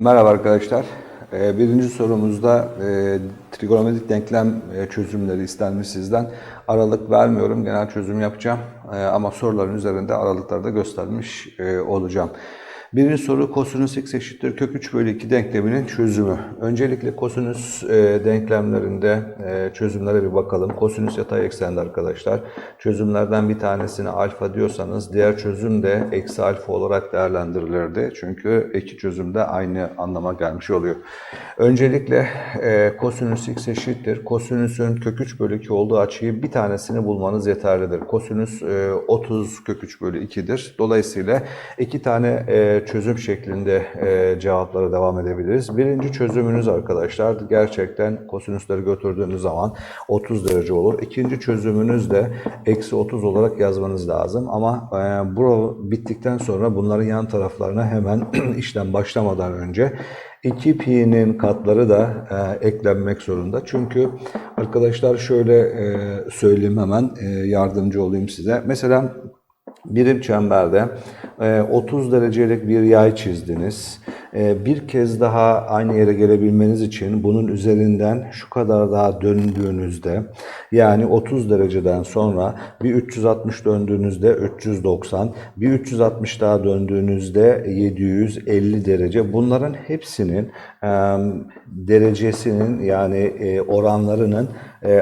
Merhaba arkadaşlar. Ee, Birinci sorumuzda e, trigonometrik denklem e, çözümleri istenmiş sizden. Aralık vermiyorum, genel çözüm yapacağım. E, Ama soruların üzerinde aralıkları da göstermiş e, olacağım. Birinci soru kosinüs x eşittir kök 3 bölü 2 denkleminin çözümü. Öncelikle kosinüs e, denklemlerinde e, çözümlere bir bakalım. Kosinüs yatay eksende arkadaşlar. Çözümlerden bir tanesini alfa diyorsanız diğer çözüm de eksi alfa olarak değerlendirilirdi. Çünkü iki çözüm de aynı anlama gelmiş oluyor. Öncelikle e, kosinüs x eşittir. Kosinüsün kök 3 bölü 2 olduğu açıyı bir tanesini bulmanız yeterlidir. Kosinüs e, 30 kök 3 bölü 2'dir. Dolayısıyla iki tane e, çözüm şeklinde e, cevaplara devam edebiliriz. Birinci çözümünüz arkadaşlar gerçekten kosinüsleri götürdüğünüz zaman 30 derece olur. İkinci çözümünüz de eksi 30 olarak yazmanız lazım. Ama e, bu bittikten sonra bunların yan taraflarına hemen işlem başlamadan önce 2 pi'nin katları da e, eklenmek zorunda. Çünkü arkadaşlar şöyle e, söyleyeyim hemen e, yardımcı olayım size. Mesela birim çemberde e, 30 derecelik bir yay çizdiniz. E, Bir kez daha aynı yere gelebilmeniz için bunun üzerinden şu kadar daha döndüğünüzde yani 30 dereceden sonra bir 360 döndüğünüzde 390, bir 360 daha döndüğünüzde 750 derece. Bunların hepsinin e, derecesinin yani e, oranlarının e,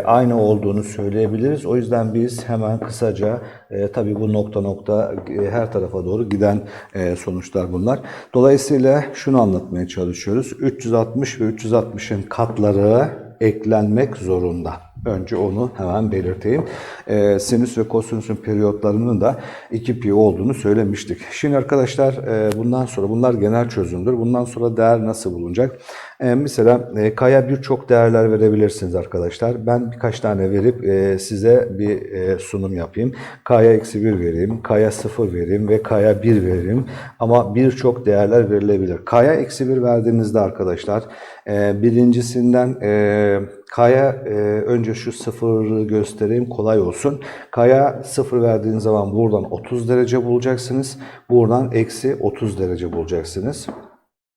aynı olduğunu söyleyebiliriz. O yüzden biz hemen kısaca e, tabii bu nokta nokta e, her tarafa doğru giden e, sonuçlar bunlar. Dolayısıyla şunu anlatmaya çalışıyoruz. 360 ve 360'ın katları eklenmek zorunda. Önce onu hemen belirteyim. E, sinüs ve kosinüsün periyotlarının da 2 pi olduğunu söylemiştik. Şimdi arkadaşlar e, bundan sonra bunlar genel çözümdür. Bundan sonra değer nasıl bulunacak? E, mesela e, kaya birçok değerler verebilirsiniz arkadaşlar. Ben birkaç tane verip e, size bir e, sunum yapayım. K'ya eksi 1 vereyim, K'ya 0 vereyim ve K'ya 1 vereyim. Ama birçok değerler verilebilir. K'ya eksi 1 verdiğinizde arkadaşlar e, birincisinden e, K'ya e, önce şu sıfırı göstereyim kolay olsun. K'ya 0 verdiğiniz zaman buradan 30 derece bulacaksınız. Buradan eksi 30 derece bulacaksınız.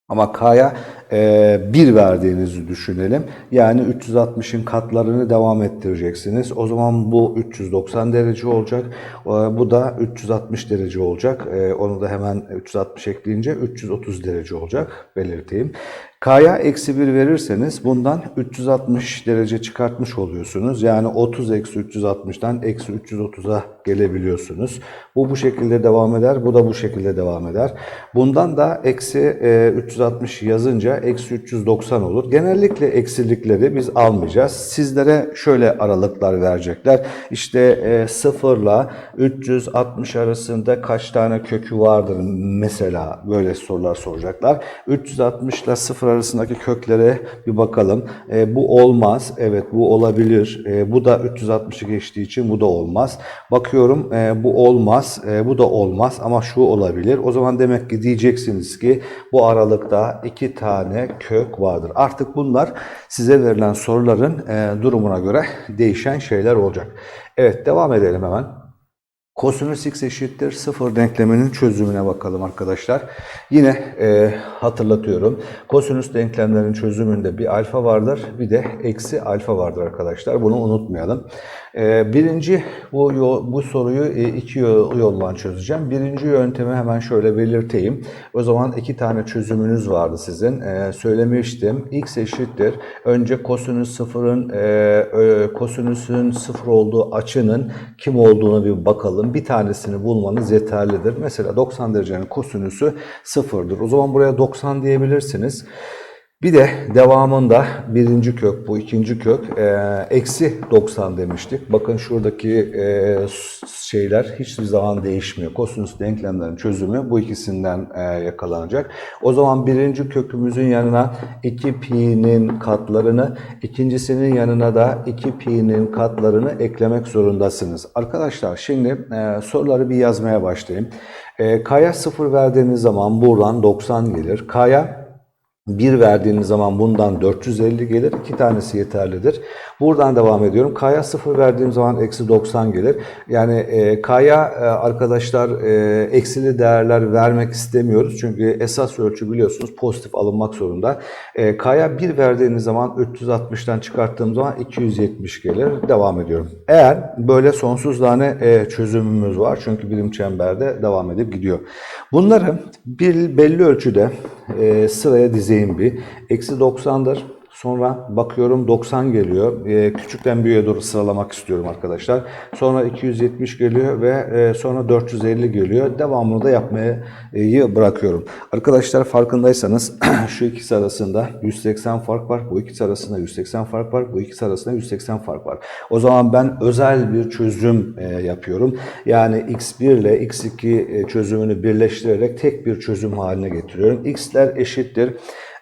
Ama K'ya 1 verdiğinizi düşünelim. Yani 360'ın katlarını devam ettireceksiniz. O zaman bu 390 derece olacak. E, bu da 360 derece olacak. E, onu da hemen 360 ekleyince 330 derece olacak. Belirteyim. K'ya eksi 1 verirseniz bundan 360 derece çıkartmış oluyorsunuz. Yani 30 eksi 360'dan eksi 330'a gelebiliyorsunuz. Bu bu şekilde devam eder. Bu da bu şekilde devam eder. Bundan da eksi e, 360 yazınca eksi 390 olur. Genellikle eksilikleri biz almayacağız. Sizlere şöyle aralıklar verecekler. İşte e, 0 ile 360 arasında kaç tane kökü vardır mesela böyle sorular soracaklar. 360 ile 0 arasındaki köklere bir bakalım. E, bu olmaz. Evet bu olabilir. E, bu da 360'ı geçtiği için bu da olmaz. Bakıyorum e, bu olmaz. E, bu da olmaz ama şu olabilir. O zaman demek ki diyeceksiniz ki bu aralıkta iki tane kök vardır. Artık bunlar size verilen soruların e, durumuna göre değişen şeyler olacak. Evet devam edelim hemen. Kosinüs x eşittir 0 denkleminin çözümüne bakalım arkadaşlar. Yine e, hatırlatıyorum. Kosinüs denklemlerin çözümünde bir alfa vardır, bir de eksi alfa vardır arkadaşlar. Bunu unutmayalım. E, birinci bu bu soruyu e, iki yol, yoldan çözeceğim. Birinci yöntemi hemen şöyle belirteyim. O zaman iki tane çözümünüz vardı sizin. E, söylemiştim. x eşittir. Önce kosinüs sıfırın e, kosinüsün sıfır olduğu açının kim olduğunu bir bakalım. Bir tanesini bulmanız yeterlidir. Mesela 90 derecenin kosinüsü sıfırdır. O zaman buraya 90 diyebilirsiniz. Bir de devamında birinci kök bu ikinci kök e, eksi 90 demiştik. Bakın şuradaki e, şeyler hiçbir zaman değişmiyor. Kosinüs denklemlerin çözümü bu ikisinden e, yakalanacak. O zaman birinci kökümüzün yanına 2 pi'nin katlarını, ikincisinin yanına da 2 pi'nin katlarını eklemek zorundasınız. Arkadaşlar şimdi e, soruları bir yazmaya başlayayım. E, K'ya 0 verdiğiniz zaman buradan 90 gelir. K'ya 1 verdiğiniz zaman bundan 450 gelir. 2 tanesi yeterlidir. Buradan devam ediyorum. K'ya 0 verdiğim zaman eksi 90 gelir. Yani e, K'ya e, arkadaşlar e, eksili değerler vermek istemiyoruz. Çünkü esas ölçü biliyorsunuz pozitif alınmak zorunda. E, K'ya 1 verdiğiniz zaman 360'tan çıkarttığım zaman 270 gelir. Devam ediyorum. Eğer böyle sonsuz tane e, çözümümüz var. Çünkü birim çemberde devam edip gidiyor. Bunları bir belli ölçüde e, sıraya dizeyim bir. Eksi 90'dır. Sonra bakıyorum 90 geliyor. Ee, küçükten büyüğe doğru sıralamak istiyorum arkadaşlar. Sonra 270 geliyor ve e, sonra 450 geliyor. Devamını da yapmayı e, bırakıyorum. Arkadaşlar farkındaysanız şu ikisi arasında 180 fark var. Bu ikisi arasında 180 fark var. Bu ikisi arasında 180 fark var. O zaman ben özel bir çözüm e, yapıyorum. Yani x1 ile x2 e, çözümünü birleştirerek tek bir çözüm haline getiriyorum. x'ler eşittir.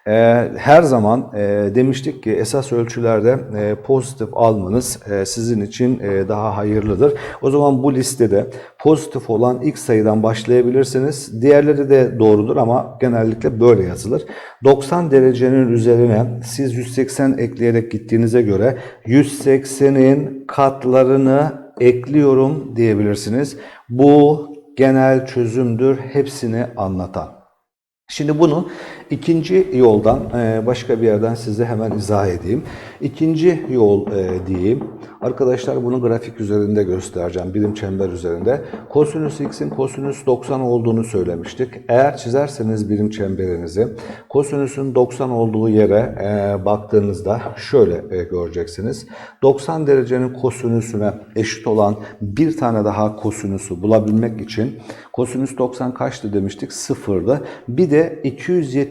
Ee, her zaman e, demiştik ki esas ölçülerde e, pozitif almanız e, sizin için daha hayırlıdır. O zaman bu listede pozitif olan ilk sayıdan başlayabilirsiniz. Diğerleri de doğrudur ama genellikle böyle yazılır. 90 derecenin üzerine siz 180 ekleyerek gittiğinize göre 180'in katlarını ekliyorum diyebilirsiniz. Bu genel çözümdür hepsini anlatan. Şimdi bunu ikinci yoldan e, başka bir yerden size hemen izah edeyim. İkinci yol e, diyeyim. Arkadaşlar bunu grafik üzerinde göstereceğim. Birim çember üzerinde. Kosinüs x'in kosinüs 90 olduğunu söylemiştik. Eğer çizerseniz birim çemberinizi kosinüsün 90 olduğu yere e, baktığınızda şöyle göreceksiniz. 90 derecenin kosinüsüne eşit olan bir tane daha kosinüsü bulabilmek için kosinüs 90 kaçtı demiştik? Sıfırdı. Bir de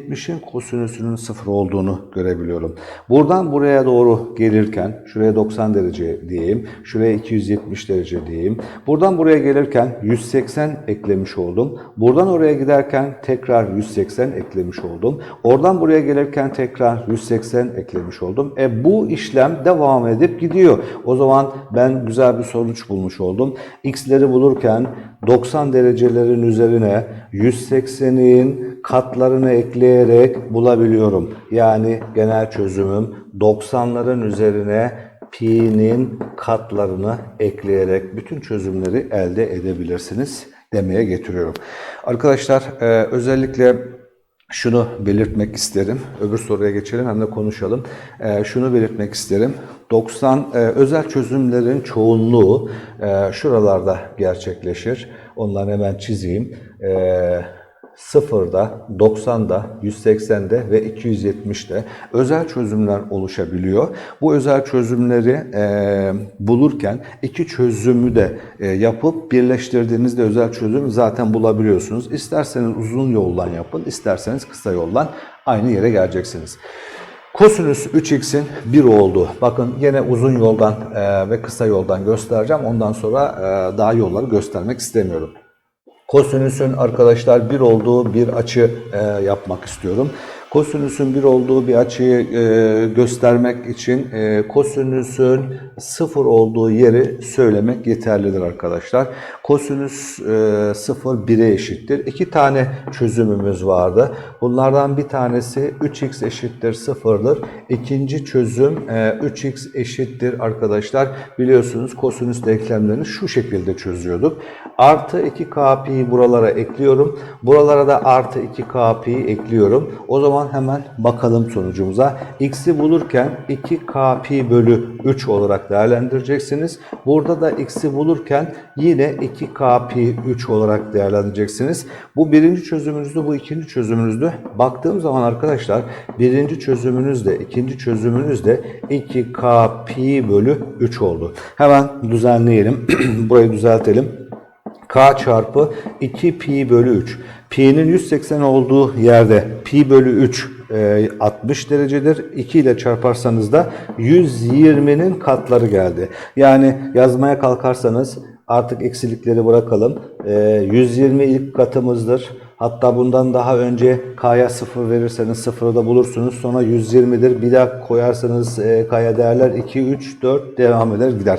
270'in kosinüsünün sıfır olduğunu görebiliyorum. Buradan buraya doğru gelirken şuraya 90 derece diyeyim. Şuraya 270 derece diyeyim. Buradan buraya gelirken 180 eklemiş oldum. Buradan oraya giderken tekrar 180 eklemiş oldum. Oradan buraya gelirken tekrar 180 eklemiş oldum. E bu işlem devam edip gidiyor. O zaman ben güzel bir sonuç bulmuş oldum. X'leri bulurken 90 derecelerin üzerine 180'in katlarını ekleyerek bulabiliyorum. Yani genel çözümüm 90'ların üzerine pi'nin katlarını ekleyerek bütün çözümleri elde edebilirsiniz demeye getiriyorum. Arkadaşlar e, özellikle şunu belirtmek isterim. Öbür soruya geçelim hem de konuşalım. E, şunu belirtmek isterim. 90 e, özel çözümlerin çoğunluğu e, şuralarda gerçekleşir. Onları hemen çizeyim. E, 0'da, 90'da, 180'de ve 270'de özel çözümler oluşabiliyor. Bu özel çözümleri e, bulurken iki çözümü de e, yapıp birleştirdiğinizde özel çözüm zaten bulabiliyorsunuz. İsterseniz uzun yoldan yapın, isterseniz kısa yoldan aynı yere geleceksiniz. Kosinüs 3x'in 1 oldu. Bakın yine uzun yoldan e, ve kısa yoldan göstereceğim. Ondan sonra e, daha yolları göstermek istemiyorum. Kosinüsün arkadaşlar bir olduğu bir açı e, yapmak istiyorum. Kosinüsün bir olduğu bir açıyı e, göstermek için e, kosinüsün sıfır olduğu yeri söylemek yeterlidir arkadaşlar. Kosinüs e, sıfır 1'e eşittir. İki tane çözümümüz vardı. Bunlardan bir tanesi 3x eşittir sıfırdır. İkinci çözüm e, 3x eşittir arkadaşlar. Biliyorsunuz kosinüs denklemlerini şu şekilde çözüyorduk. Artı 2k pi'yi buralara ekliyorum. Buralara da artı 2k pi'yi ekliyorum. O zaman hemen bakalım sonucumuza. X'i bulurken 2k pi bölü 3 olarak değerlendireceksiniz. Burada da x'i bulurken yine 2k pi 3 olarak değerlendireceksiniz. Bu birinci çözümünüzdü, bu ikinci çözümünüzdü. Baktığım zaman arkadaşlar birinci çözümünüz de ikinci çözümünüz de 2k pi bölü 3 oldu. Hemen düzenleyelim. Burayı düzeltelim k çarpı 2 pi bölü 3. Pi'nin 180 olduğu yerde pi bölü 3 e, 60 derecedir. 2 ile çarparsanız da 120'nin katları geldi. Yani yazmaya kalkarsanız artık eksilikleri bırakalım. E, 120 ilk katımızdır. Hatta bundan daha önce K'ya 0 verirseniz 0'ı da bulursunuz. Sonra 120'dir. Bir daha koyarsanız e, K'ya değerler 2, 3, 4 devam eder gider.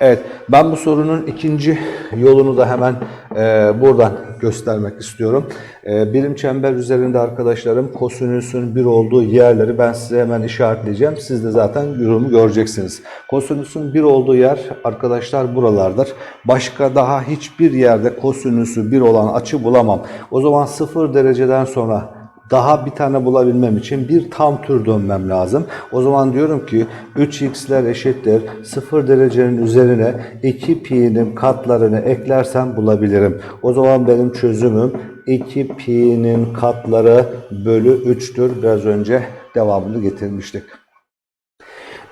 Evet ben bu sorunun ikinci yolunu da hemen e, buradan göstermek istiyorum. Ee, birim çember üzerinde arkadaşlarım kosinüsün bir olduğu yerleri ben size hemen işaretleyeceğim. Siz de zaten yorumu göreceksiniz. Kosinüsün bir olduğu yer arkadaşlar buralardır. Başka daha hiçbir yerde kosinüsü bir olan açı bulamam. O zaman 0 dereceden sonra daha bir tane bulabilmem için bir tam tur dönmem lazım. O zaman diyorum ki 3x'ler eşittir 0 derecenin üzerine 2 pi'nin katlarını eklersem bulabilirim. O zaman benim çözümüm 2 pi'nin katları bölü 3'tür. Biraz önce devamını getirmiştik.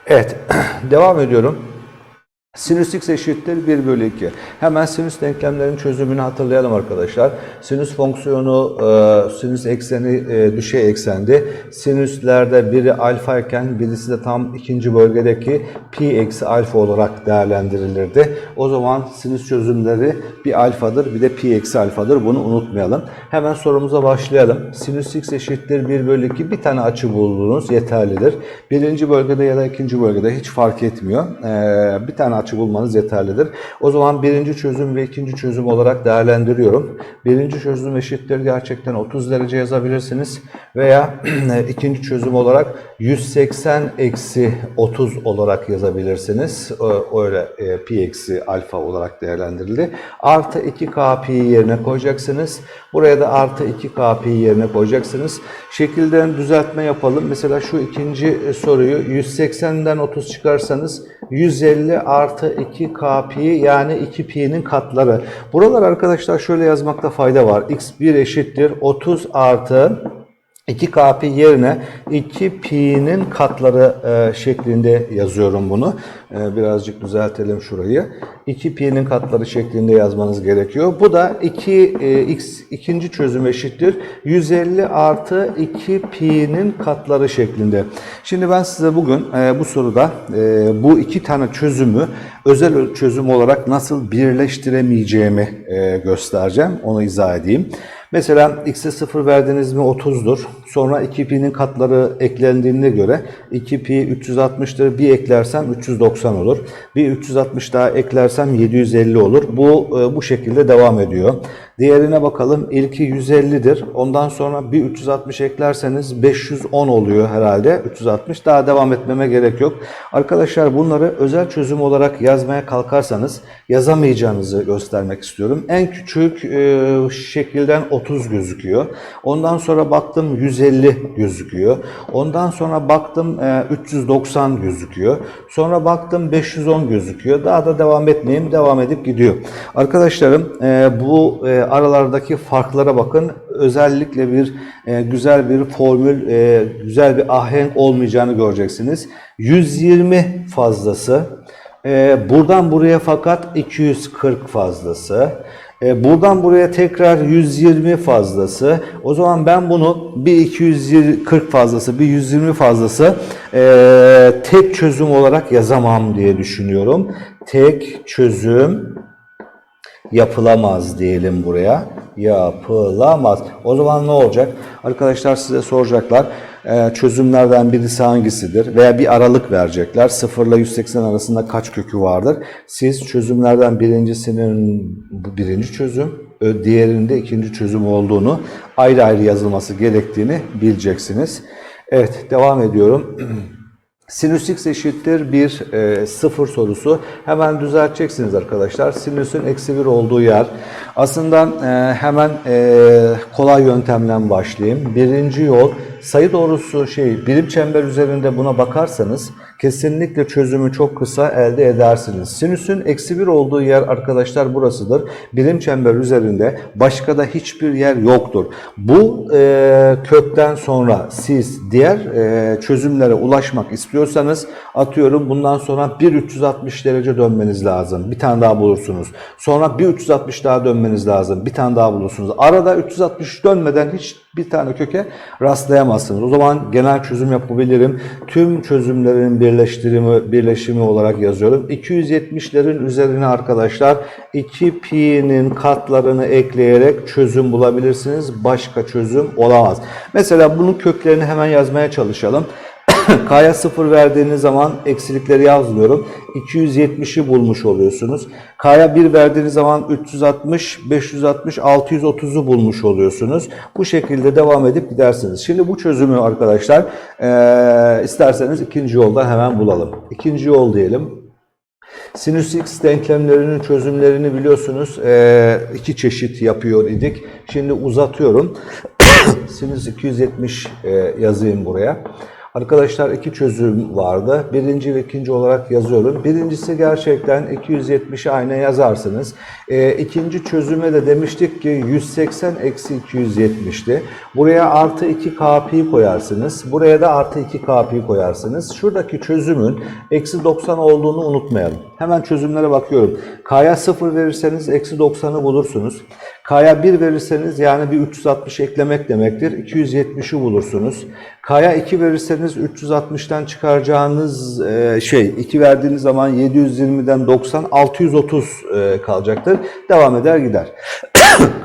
Evet, devam ediyorum. Sinüs x eşittir 1 bölü 2. Hemen sinüs denklemlerin çözümünü hatırlayalım arkadaşlar. Sinüs fonksiyonu e, sinüs ekseni e, düşey eksendi. Sinüslerde biri alfa iken birisi de tam ikinci bölgedeki pi eksi alfa olarak değerlendirilirdi. O zaman sinüs çözümleri bir alfadır bir de pi eksi alfadır. Bunu unutmayalım. Hemen sorumuza başlayalım. Sinüs x eşittir 1 bölü 2. Bir tane açı buldunuz yeterlidir. Birinci bölgede ya da ikinci bölgede hiç fark etmiyor. E, bir tane açı bulmanız yeterlidir. O zaman birinci çözüm ve ikinci çözüm olarak değerlendiriyorum. Birinci çözüm eşittir gerçekten 30 derece yazabilirsiniz. Veya ikinci çözüm olarak 180 eksi 30 olarak yazabilirsiniz. Öyle e, pi eksi alfa olarak değerlendirildi. Artı 2k pi yerine koyacaksınız. Buraya da artı 2k pi yerine koyacaksınız. Şekilden düzeltme yapalım. Mesela şu ikinci soruyu 180'den 30 çıkarsanız 150 artı 2k pi yani 2 pi'nin katları. Buralar arkadaşlar şöyle yazmakta fayda var. x1 eşittir 30 artı 2k pi yerine 2 pi'nin katları e, şeklinde yazıyorum bunu. E, birazcık düzeltelim şurayı. 2 pi'nin katları şeklinde yazmanız gerekiyor. Bu da 2 e, x ikinci çözüm eşittir 150 artı 2 pi'nin katları şeklinde. Şimdi ben size bugün e, bu soruda e, bu iki tane çözümü özel çözüm olarak nasıl birleştiremeyeceğimi e, göstereceğim. Onu izah edeyim. Mesela x'e 0 verdiniz mi 30'dur. Sonra 2pi'nin katları eklendiğine göre 2pi 360'tır. Bir eklersem 390 olur. Bir 360 daha eklersem 750 olur. Bu bu şekilde devam ediyor. Diğerine bakalım. İlki 150'dir. Ondan sonra bir 360 eklerseniz 510 oluyor herhalde. 360 daha devam etmeme gerek yok. Arkadaşlar bunları özel çözüm olarak yazmaya kalkarsanız yazamayacağınızı göstermek istiyorum. En küçük e, şekilden 30 gözüküyor. Ondan sonra baktım 150 gözüküyor. Ondan sonra baktım e, 390 gözüküyor. Sonra baktım 510 gözüküyor. Daha da devam etmeyeyim. Devam edip gidiyor. Arkadaşlarım e, bu e, aralardaki farklara bakın. Özellikle bir e, güzel bir formül, e, güzel bir ahenk olmayacağını göreceksiniz. 120 fazlası. E, buradan buraya fakat 240 fazlası. E, buradan buraya tekrar 120 fazlası. O zaman ben bunu bir 240 fazlası, bir 120 fazlası e, tek çözüm olarak yazamam diye düşünüyorum. Tek çözüm yapılamaz diyelim buraya. Yapılamaz. O zaman ne olacak? Arkadaşlar size soracaklar. Ee, çözümlerden birisi hangisidir? Veya bir aralık verecekler. 0 ile 180 arasında kaç kökü vardır? Siz çözümlerden birincisinin birinci çözüm, diğerinde ikinci çözüm olduğunu ayrı ayrı yazılması gerektiğini bileceksiniz. Evet devam ediyorum. Sinüs x eşittir 1, e, 0 sorusu. Hemen düzelteceksiniz arkadaşlar. Sinüsün eksi 1 olduğu yer. Aslında e, hemen e, kolay yöntemden başlayayım. Birinci yol sayı doğrusu şey birim çember üzerinde buna bakarsanız kesinlikle çözümü çok kısa elde edersiniz. Sinüsün eksi 1 olduğu yer arkadaşlar burasıdır. Birim çember üzerinde başka da hiçbir yer yoktur. Bu e, kökten sonra siz diğer e, çözümlere ulaşmak istiyorsanız atıyorum bundan sonra bir 360 derece dönmeniz lazım. Bir tane daha bulursunuz. Sonra bir 360 daha dönmeniz lazım. Bir tane daha bulursunuz. Arada 360 dönmeden hiç bir tane köke rastlayamazsınız. O zaman genel çözüm yapabilirim. Tüm çözümlerin birleştirimi, birleşimi olarak yazıyorum. 270'lerin üzerine arkadaşlar 2 pi'nin katlarını ekleyerek çözüm bulabilirsiniz. Başka çözüm olamaz. Mesela bunun köklerini hemen yazmaya çalışalım. K'ya 0 verdiğiniz zaman eksilikleri yazmıyorum. 270'i bulmuş oluyorsunuz. K'ya 1 verdiğiniz zaman 360, 560, 630'u bulmuş oluyorsunuz. Bu şekilde devam edip gidersiniz. Şimdi bu çözümü arkadaşlar eee, isterseniz ikinci yolda hemen bulalım. İkinci yol diyelim. Sinüs x denklemlerinin çözümlerini biliyorsunuz eee, iki çeşit yapıyor idik. Şimdi uzatıyorum. Sinüs 270 eee, yazayım buraya. Arkadaşlar iki çözüm vardı. Birinci ve ikinci olarak yazıyorum. Birincisi gerçekten 270'i aynen yazarsınız. Ee, ikinci çözüme de demiştik ki 180 eksi 270'ti. Buraya artı 2 kpi koyarsınız. Buraya da artı 2 kpi koyarsınız. Şuradaki çözümün eksi 90 olduğunu unutmayalım. Hemen çözümlere bakıyorum. K'ya 0 verirseniz eksi 90'ı bulursunuz. K'ya 1 verirseniz yani bir 360 eklemek demektir. 270'i bulursunuz. K'ya 2 verirseniz 360'tan çıkaracağınız e, şey 2 verdiğiniz zaman 720'den 90 630 e, kalacaktır. Devam eder gider.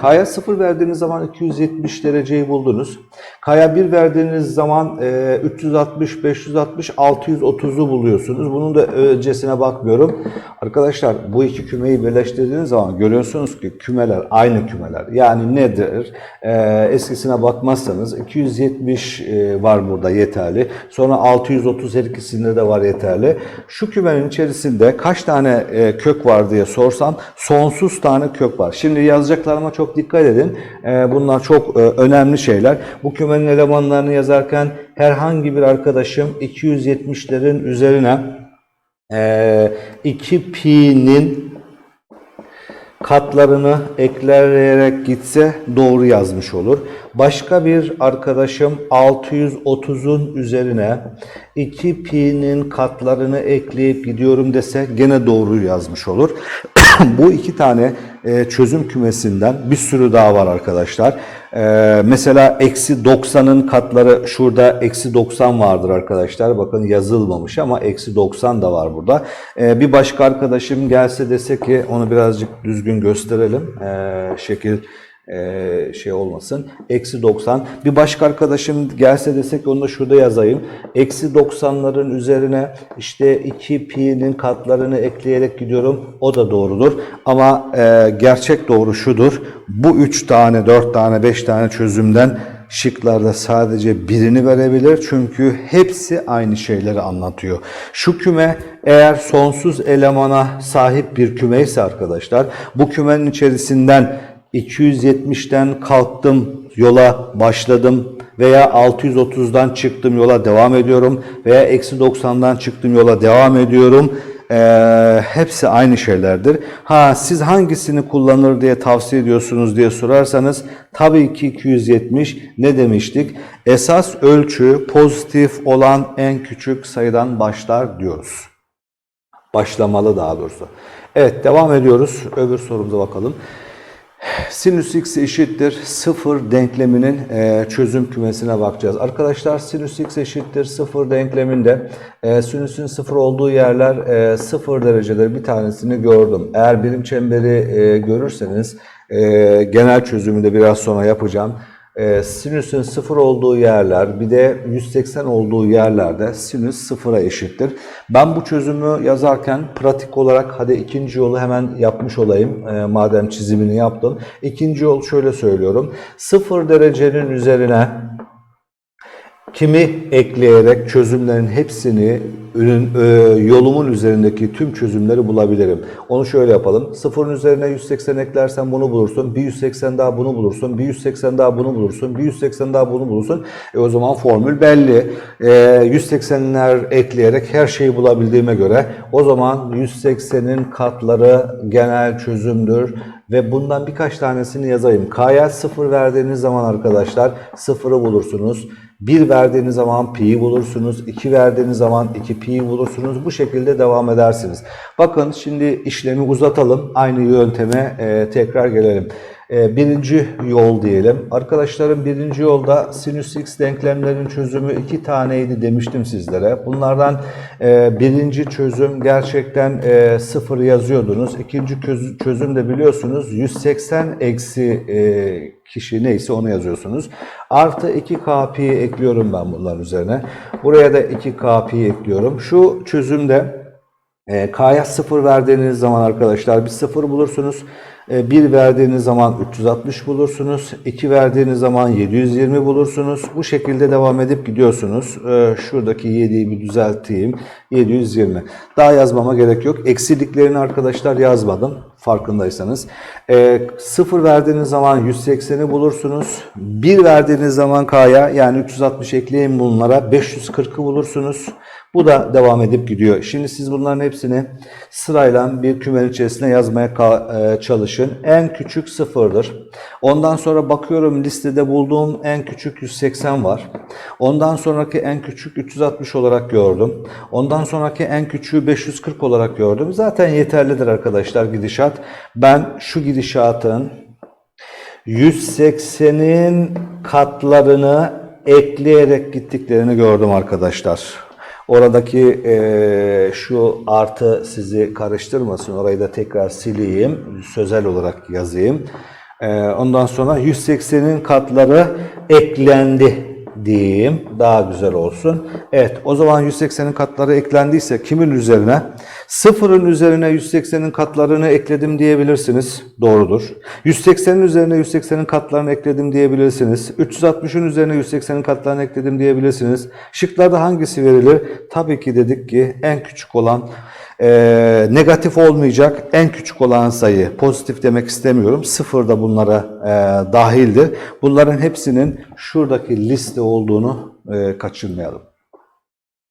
K'ya 0 verdiğiniz zaman 270 dereceyi buldunuz. K'ya 1 verdiğiniz zaman e, 360, 560, 630'u buluyorsunuz. Bunun da öncesine bakmıyorum. Arkadaşlar bu iki kümeyi birleştirdiğiniz zaman görüyorsunuz ki kümeler aynı kümeler. Yani nedir? E, eskisine bakmazsanız 270 e, var burada yeterli. Sonra 630 her ikisinde de var yeterli. Şu kümenin içerisinde kaç tane e, kök var diye sorsam sonsuz tane kök var. Şimdi yazacaklarıma çok dikkat edin. E, bunlar çok e, önemli şeyler. Bu kümenin elemanlarını yazarken herhangi bir arkadaşım 270'lerin üzerine e, 2 pi'nin katlarını ekleyerek gitse doğru yazmış olur. Başka bir arkadaşım 630'un üzerine 2 pi'nin katlarını ekleyip gidiyorum dese gene doğru yazmış olur. Bu iki tane e, çözüm kümesinden bir sürü daha var arkadaşlar. E, mesela eksi 90'ın katları şurada eksi 90 vardır arkadaşlar. Bakın yazılmamış ama eksi 90 da var burada. E, bir başka arkadaşım gelse dese ki onu birazcık düzgün gösterelim. Şekil e, şey olmasın. Eksi 90. Bir başka arkadaşım gelse desek onu da şurada yazayım. Eksi 90'ların üzerine işte 2 pi'nin katlarını ekleyerek gidiyorum. O da doğrudur. Ama e, gerçek doğru şudur. Bu 3 tane, 4 tane, 5 tane çözümden şıklarda sadece birini verebilir. Çünkü hepsi aynı şeyleri anlatıyor. Şu küme eğer sonsuz elemana sahip bir küme ise arkadaşlar bu kümenin içerisinden 270'ten kalktım yola başladım veya 630'dan çıktım yola devam ediyorum veya eksi 90'dan çıktım yola devam ediyorum. Ee, hepsi aynı şeylerdir. Ha siz hangisini kullanır diye tavsiye ediyorsunuz diye sorarsanız tabii ki 270 ne demiştik? Esas ölçü pozitif olan en küçük sayıdan başlar diyoruz. Başlamalı daha doğrusu. Evet devam ediyoruz. Öbür sorumuza bakalım. Sinüs x eşittir 0 denkleminin e, çözüm kümesine bakacağız. Arkadaşlar sinüs x eşittir 0 denkleminde e, sinüsün 0 olduğu yerler e, 0 dereceleri bir tanesini gördüm. Eğer birim çemberi e, görürseniz e, genel çözümü de biraz sonra yapacağım. E, sinüsün 0 olduğu yerler bir de 180 olduğu yerlerde sinüs sıfıra eşittir. Ben bu çözümü yazarken pratik olarak hadi ikinci yolu hemen yapmış olayım e, madem çizimini yaptım. İkinci yol şöyle söylüyorum. 0 derecenin üzerine kimi ekleyerek çözümlerin hepsini ürün, e, yolumun üzerindeki tüm çözümleri bulabilirim. Onu şöyle yapalım. Sıfırın üzerine 180 eklersen bunu bulursun. Bir 180 daha bunu bulursun. Bir 180 daha bunu bulursun. Bir 180 daha bunu bulursun. E o zaman formül belli. E, 180'ler ekleyerek her şeyi bulabildiğime göre o zaman 180'in katları genel çözümdür ve bundan birkaç tanesini yazayım. K'ya 0 verdiğiniz zaman arkadaşlar 0'ı bulursunuz. 1 verdiğiniz zaman pi'yi bulursunuz. 2 verdiğiniz zaman 2 pi'yi bulursunuz. Bu şekilde devam edersiniz. Bakın şimdi işlemi uzatalım. Aynı yönteme e, tekrar gelelim. E, birinci yol diyelim. Arkadaşlarım birinci yolda sinüs x denklemlerin çözümü iki taneydi demiştim sizlere. Bunlardan e, birinci çözüm gerçekten e, sıfır yazıyordunuz. İkinci çözüm de biliyorsunuz 180 eksi e, kişi neyse onu yazıyorsunuz. Artı 2 pi ekliyorum ben bunların üzerine. Buraya da 2 pi ekliyorum. Şu çözümde K'ya 0 verdiğiniz zaman arkadaşlar bir 0 bulursunuz. 1 verdiğiniz zaman 360 bulursunuz. 2 verdiğiniz zaman 720 bulursunuz. Bu şekilde devam edip gidiyorsunuz. E, Şuradaki 7'yi bir düzelteyim. 720. Daha yazmama gerek yok. Eksiliklerini arkadaşlar yazmadım farkındaysanız. E, 0 verdiğiniz zaman 180'i bulursunuz. 1 verdiğiniz zaman K'ya yani 360 ekleyin bunlara 540'ı bulursunuz. Bu da devam edip gidiyor. Şimdi siz bunların hepsini sırayla bir kümenin içerisine yazmaya e, çalışın. En küçük sıfırdır. Ondan sonra bakıyorum listede bulduğum en küçük 180 var. Ondan sonraki en küçük 360 olarak gördüm. Ondan sonraki en küçüğü 540 olarak gördüm. Zaten yeterlidir arkadaşlar gidişat. Ben şu gidişatın 180'in katlarını ekleyerek gittiklerini gördüm arkadaşlar. Oradaki eee, şu artı sizi karıştırmasın. Orayı da tekrar sileyim. Sözel olarak yazayım. Eee, ondan sonra 180'in katları eklendi diyeyim. Daha güzel olsun. Evet o zaman 180'in katları eklendiyse kimin üzerine? Sıfırın üzerine 180'in katlarını ekledim diyebilirsiniz. Doğrudur. 180'in üzerine 180'in katlarını ekledim diyebilirsiniz. 360'ın üzerine 180'in katlarını ekledim diyebilirsiniz. Şıklarda hangisi verilir? Tabii ki dedik ki en küçük olan e, negatif olmayacak en küçük olan sayı pozitif demek istemiyorum. Sıfır da bunlara e, dahildir. Bunların hepsinin şuradaki liste olduğunu e, kaçırmayalım.